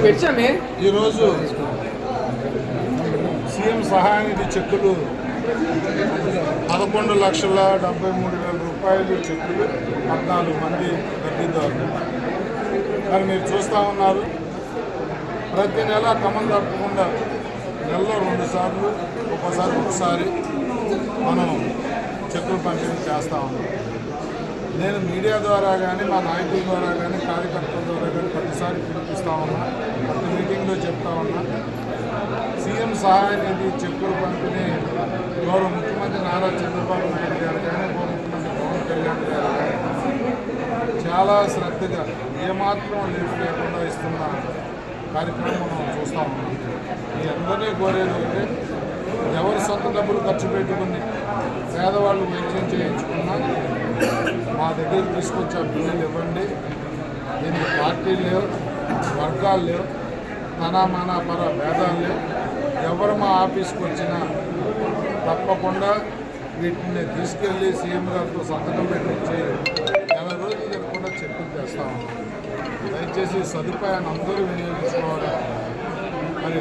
పెట్టామే ఈరోజు సీఎం సహాయనిధి చెక్కులు పదకొండు లక్షల డెబ్బై మూడు వేల రూపాయలు చెక్కులు పద్నాలుగు మంది లబ్ధిదారులు మరి మీరు చూస్తూ ఉన్నారు ప్రతి నెల క్రమం తప్పకుండా నెలలో రెండు సార్లు ఒక్కోసారి ఒకసారి మనం చెక్కులు పంపిణీ చేస్తూ ఉన్నాం. నేను మీడియా ద్వారా కానీ మా నాయకుల ద్వారా కానీ కార్యకర్తల ద్వారా కానీ ప్రతిసారి పిలిపిస్తూ ఉన్నా ప్రతి మీటింగ్లో చెప్తా ఉన్నా. సీఎం సహాయ నిధి చెక్కులు పంపిణీ గౌరవ ముఖ్యమంత్రి నారా చంద్రబాబు నాయుడు గారు కానీ ఉప ముఖ్యమంత్రి పవన్ కళ్యాణ్ గారు కానీ చాలా శ్రద్ధగా ఏమాత్రం లేటు లేకుండా ఇస్తున్న కార్యక్రమం మనం చూస్తూ ఉన్నాం. మీ అందరినీ కోరేది సొంత డబ్బులు ఖర్చు పెట్టుకుని పేదవాళ్ళు వైద్యం చేయించుకున్నా మా దగ్గరికి తీసుకొచ్చే బిల్లులు ఇవ్వండి. దీనికి పార్టీలు లేవు వర్గాలు లేవు తనామానా పర భేదాలు లేవు. ఎవరు మా ఆఫీస్కి వచ్చినా తప్పకుండా వీటిని తీసుకెళ్ళి సీఎం గారితో సంతకం పెట్టించి నెల రోజులు జరగకుండా చెక్కులు చేస్తా దయచేసి సదుపాయాన్ని అందరూ వినియోగించుకోవాలి. మరి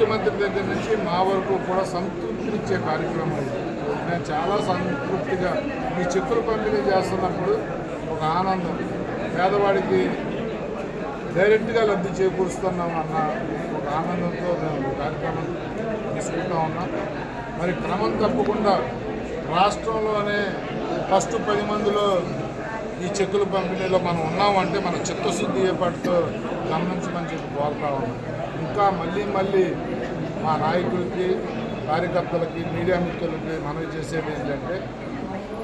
ముఖ్యమంత్రి దగ్గర నుంచి మా వరకు కూడా సంతృప్తినిచ్చే కార్యక్రమం నేను చాలా సంతృప్తిగా ఈ చెక్కులు పంపిణీ చేస్తున్నప్పుడు ఒక ఆనందం. పేదవాడికి డైరెక్ట్గా లబ్ధి చేకూరుస్తున్నాం అన్న ఒక ఆనందంతో మేము కార్యక్రమం తీసుకుంటా ఉన్నాం. మరి క్రమం తప్పకుండా రాష్ట్రంలోనే ఫస్ట్ పది మందిలో ఈ చెక్కుల పంపిణీలో మనం ఉన్నామంటే మన చిత్తశుద్ధి ఏర్పాటుతో గమనించమని చెప్పి కోరుతా ఉన్నాం ఇంకా మళ్ళీ మళ్ళీ మా నాయకులకి కార్యకర్తలకి మీడియా మిత్రులకి మనవి చేసేది ఏంటంటే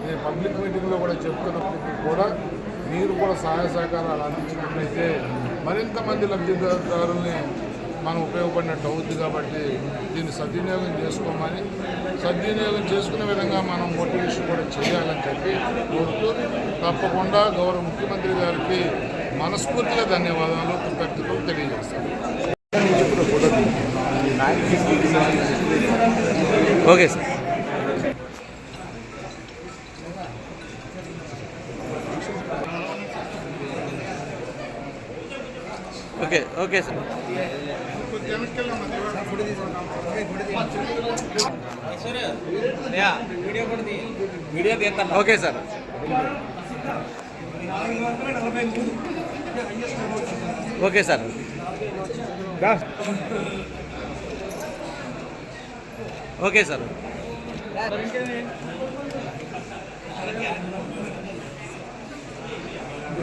నేను పబ్లిక్ మీటింగ్లో కూడా చెప్తున్నప్పటికీ కూడా మీరు కూడా సహాయ సహకారాలు అందించినట్లయితే మరింత మంది లబ్ధిదారుల్ని మనం ఉపయోగపడినట్టు అవుద్ది కాబట్టి దీన్ని సద్వినియోగం చేసుకోమని సద్వినియోగం చేసుకునే విధంగా మనం మోటివేషన్ కూడా చేయాలని చెప్పి కోరుతూ తప్పకుండా గౌరవ ముఖ్యమంత్రి గారికి మనస్ఫూర్తిగా ధన్యవాదాలు కృతజ్ఞతలు తెలియజేస్తాను. Okay sir. Okay okay sir. Okay sir. Okay sir. Okay sir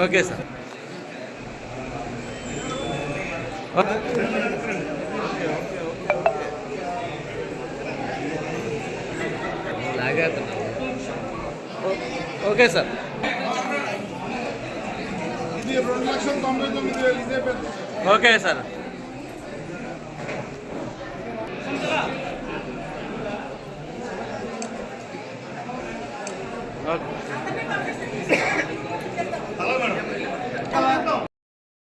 okay sir okay sir ఇది రెండు లక్షల తొంభై తొమ్మిది వేలు ఇదే పెద్ద ఓకే సార్ ఓకే